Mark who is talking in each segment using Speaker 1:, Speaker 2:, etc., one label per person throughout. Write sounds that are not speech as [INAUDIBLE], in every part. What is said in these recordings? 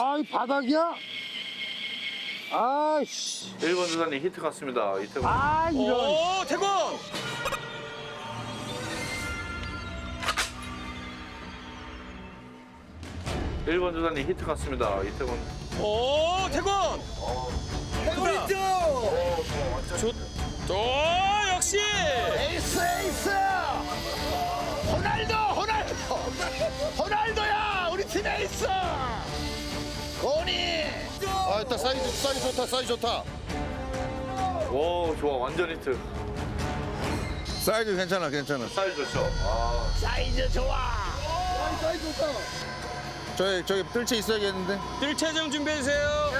Speaker 1: 아이 바닥이야? 아이씨.
Speaker 2: 1번 주자님 히트 같습니다. 이태곤.
Speaker 1: 아 이런.
Speaker 3: 오 태권.
Speaker 2: 일 1번 주자님 히트 같습니다. 이태곤.
Speaker 3: 오 태권. 태권 히트. 좋. 오 역시.
Speaker 1: 에이스 에이스. 호날두 호날두. 호날두야 우리 팀 에이스.
Speaker 4: 아, 일단 사이즈, 사이즈 좋다, 사이즈 좋다.
Speaker 2: 오 좋아 완전 히트.
Speaker 4: 사이즈 괜찮아, 괜찮아.
Speaker 2: 사이즈 좋죠. 아
Speaker 1: 사이즈 좋아.
Speaker 4: 저기, 저기 뜰채 있어야겠는데?
Speaker 3: 뜰채 좀 준비해 주세요.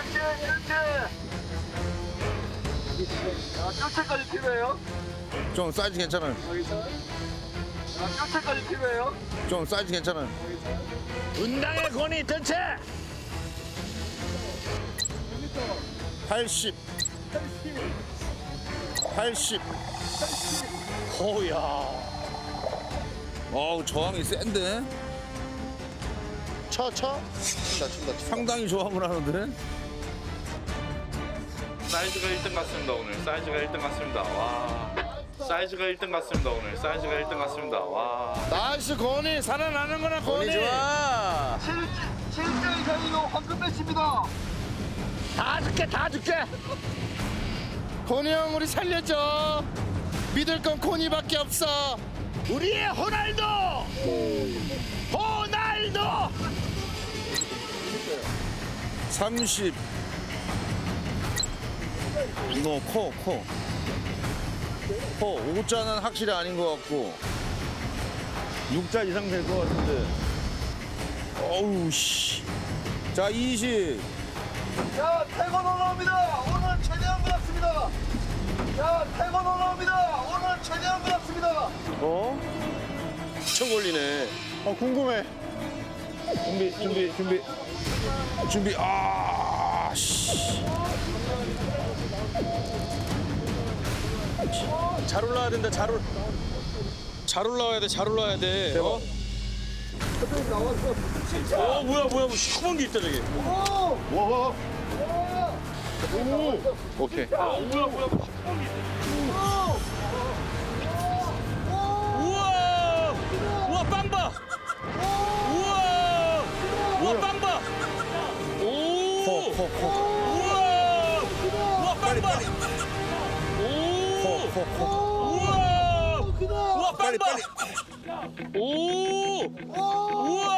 Speaker 5: 뼈채까지 필요해요?
Speaker 4: 좀 사이즈 괜찮아요.
Speaker 5: 아, 뼈채까지 필요해요?
Speaker 4: 좀 사이즈 괜찮아요.
Speaker 1: 분당의 고니 전체.
Speaker 4: 80. 80.
Speaker 3: 오야.
Speaker 4: 어우, 저항이 센데?
Speaker 1: 쳐 쳐. 친다 친다 친다.
Speaker 4: 상당히 저항을 하는데?
Speaker 2: 사이즈가 1등 같습니다 오늘. 사이즈가 1등 같습니다. 와. 사이즈가 1등 같습니다 오늘. 사이즈가 1등 같습니다. 와.
Speaker 4: 나이스, 고니. 살아나는 거나, 고니.
Speaker 3: 운이 좋아.
Speaker 5: 7점 이상이면 황금 매치입니다.
Speaker 1: 다 줄게 다 줄게.
Speaker 4: 고니 형, 우리 살려줘. 믿을 건 고니밖에 없어.
Speaker 1: 우리의 호날두. 호날두.
Speaker 4: 30. 이거 코, 코. 코, 5자는 확실히 아닌 것 같고. 6자 이상 될 것 같은데. 어우, 씨. 자, 20.
Speaker 5: 자, 자, 태권 올라옵니다. 오늘 최대한 것 같습니다.
Speaker 4: 엄청 걸리네. 어, 궁금해. 준비, 준비, 준비. 준비, 아, 씨.
Speaker 3: 잘 올라와야 된다. 잘 올. 잘 올라와야 돼. 잘 올라와야 돼. 어? 어 뭐야 뭐야 뭐 시커먼 게 있다 저기.
Speaker 4: 오 케이.
Speaker 3: 우와! 우와 빵봐! 우와! 우와 빵봐! 오! 우와! 우와 빵봐! 오! 우와! 우와 빵봐! 오! 우와!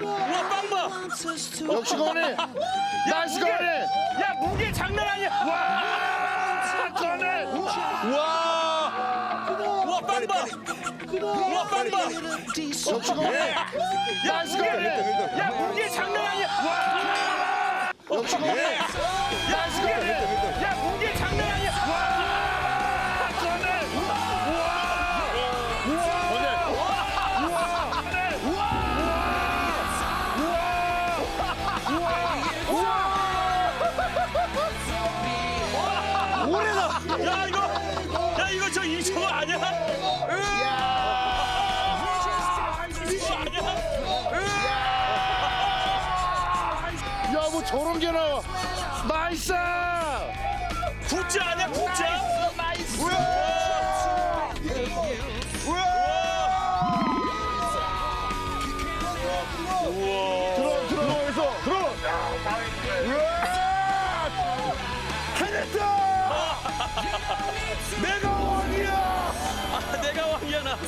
Speaker 3: 우와 빵봐!
Speaker 4: 역시 고니. 나이스 고니.
Speaker 3: 야 무게 장난 아니야! 와! 우와! 우와 빵봐! 우와 빵봐!
Speaker 4: 역시 고니.
Speaker 3: 야 무게! 야 무게 장난 아니야! 와!
Speaker 4: 고니.
Speaker 3: 야 무게! 야 야 이거 야 이거 저 이거 아니야? 이거 아니야?
Speaker 4: 야, 뭐 저런 게 나와. 나이스.
Speaker 3: 굿즈 아니야 굿즈?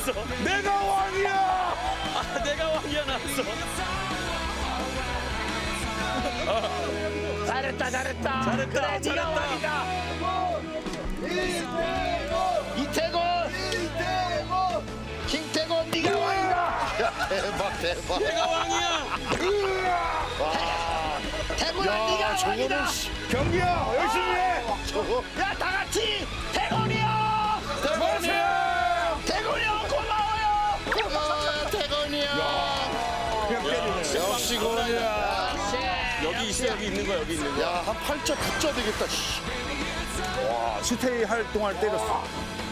Speaker 3: 나왔어. 내가 왕이야! 아, 내가 왕이야 나왔어. [LAUGHS]
Speaker 1: 잘했다 잘했다.
Speaker 3: 잘했다,
Speaker 1: 그래 네가
Speaker 3: 잘했다.
Speaker 1: 왕이다. 이태곤. 김태곤 네가 왕이다.
Speaker 4: 대박, 대박.
Speaker 3: 내가 왕이야.
Speaker 1: 태곤아 네가
Speaker 4: 저거는
Speaker 1: 왕이다.
Speaker 4: 씨, 경기야, 열심히 해. 저거.
Speaker 1: 야다 같이 태곤이 형.
Speaker 3: 여기 있는 거야 여기 있는 거.
Speaker 4: 야, 한 8자, 9자 되겠다. 씨. 와, 스테이 활동할 때렸어.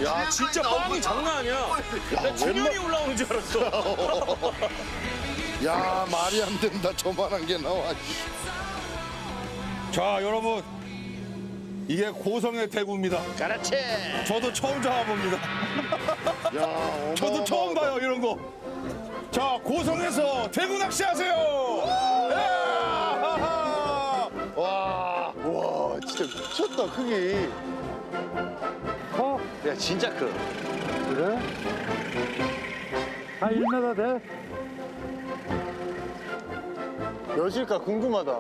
Speaker 3: 야 진짜 빵이 장난 아니야. 나 준현이 올라오는 줄 알았어.
Speaker 4: 야 말이 안 된다 저만한 게 나와 자 여러분 이게 고성의 대구입니다
Speaker 1: 그렇지.
Speaker 4: 저도 처음 잡아봅니다 [LAUGHS]
Speaker 1: 야,
Speaker 4: 저도 처음 봐요 이런 거 자 고성에서 대구 낚시하세요 야!
Speaker 1: 와, 와, 진짜 미쳤다 크기.
Speaker 5: 어? 야 진짜 커. 그래? 한 1m 돼? 몇일까 궁금하다.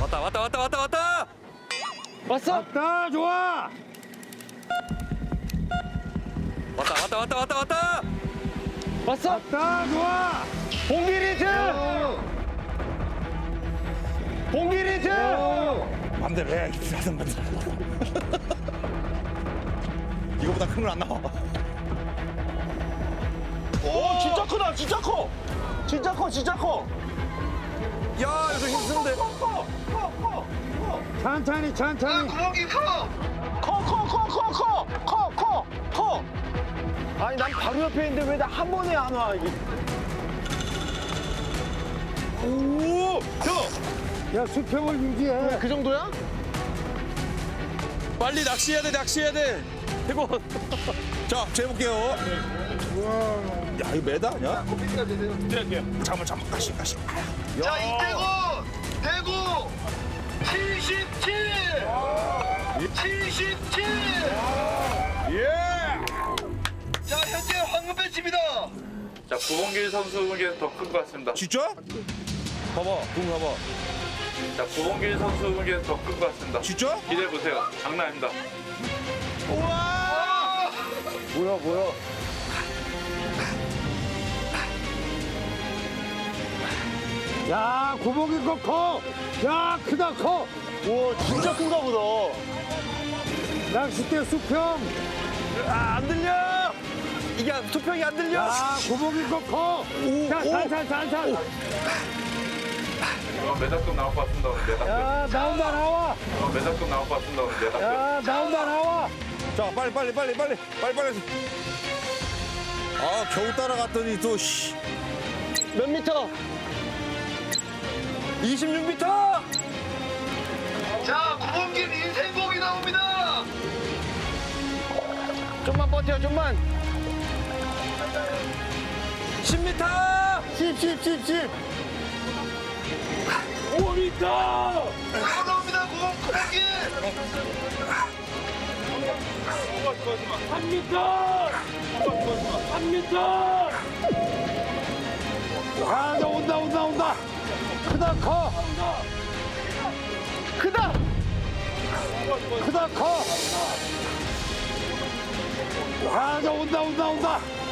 Speaker 3: 왔다 왔다 왔다 왔다 왔다.
Speaker 5: 왔어? 왔다 좋아.
Speaker 3: 왔다 왔다 왔다 왔다 왔다.
Speaker 5: 왔어? 왔다 좋아. 봉기리트. 봉기 리즈!
Speaker 4: 반대로 해야겠지, 하던 반대 [LAUGHS] 이거보다 큰 건 안 나와.
Speaker 5: 오, 진짜 크다, 진짜 커! 진짜 커, 진짜 커!
Speaker 3: 야, 이거 힘쓴데. 커, 커, 커, 커!
Speaker 5: 천천히, 천천히. 아, 구멍이 커! 커, 커, 커, 커, 커! 커, 커, 커! 아니, 난 바로 옆에 있는데 왜 나 한 번에 안 와, 이게. 오! 형! 야 수평을 유지해. 그 정도야?
Speaker 3: 빨리 낚시해야 돼 낚시해야 돼. 대고.
Speaker 4: 자 재볼게요 야 이거 매다 아니야? 잠깐만 잠깐만 가시 가시
Speaker 5: 자 이 대구 대구 77. 77.
Speaker 4: 예
Speaker 5: 자 현재 황금 배치입니다.
Speaker 2: 자 구봉길 선수에게 더 큰 것 같습니다.
Speaker 4: 진짜? 봐봐 붕 봐봐
Speaker 2: 자 구봉길 선수에게 더큰것 같습니다.
Speaker 4: 진짜?
Speaker 2: 기대해 보세요. 장난 아닙니다.
Speaker 5: 뭐야 뭐야? 야 고목이 거 커. 야 크다 커. 와 진짜 큰가 보다. 낚싯대 수평.
Speaker 3: 아 안 들려. 이게 수평이 안 들려.
Speaker 5: 야 고목이 거 커. 자 살살 살살.
Speaker 2: 어, 매작금 나올 것 같습니다. 오늘 매작금.
Speaker 5: 야 나온다 나와.
Speaker 2: 어, 매작금 나올 것 같습니다. 오늘 매작금.
Speaker 5: 야 나온다 나와.
Speaker 4: 자 빨리 빨리 빨리 빨리 빨리 빨리 아 겨우 따라갔더니 또 씨.
Speaker 5: 몇 미터?
Speaker 3: 26m.
Speaker 5: 자 구멍길 인생곡이 나옵니다. 좀만 버텨 좀만.
Speaker 3: 10m.
Speaker 5: 10 10 10 10.
Speaker 3: 5m.
Speaker 5: 나옵니다 구멍 구멍길.
Speaker 3: 3m. 3m.
Speaker 5: 아, 나 온다, 온다, 온다. 크다, 커. 크다. 크다, 커. 아, 나 온다, 온다, 온다.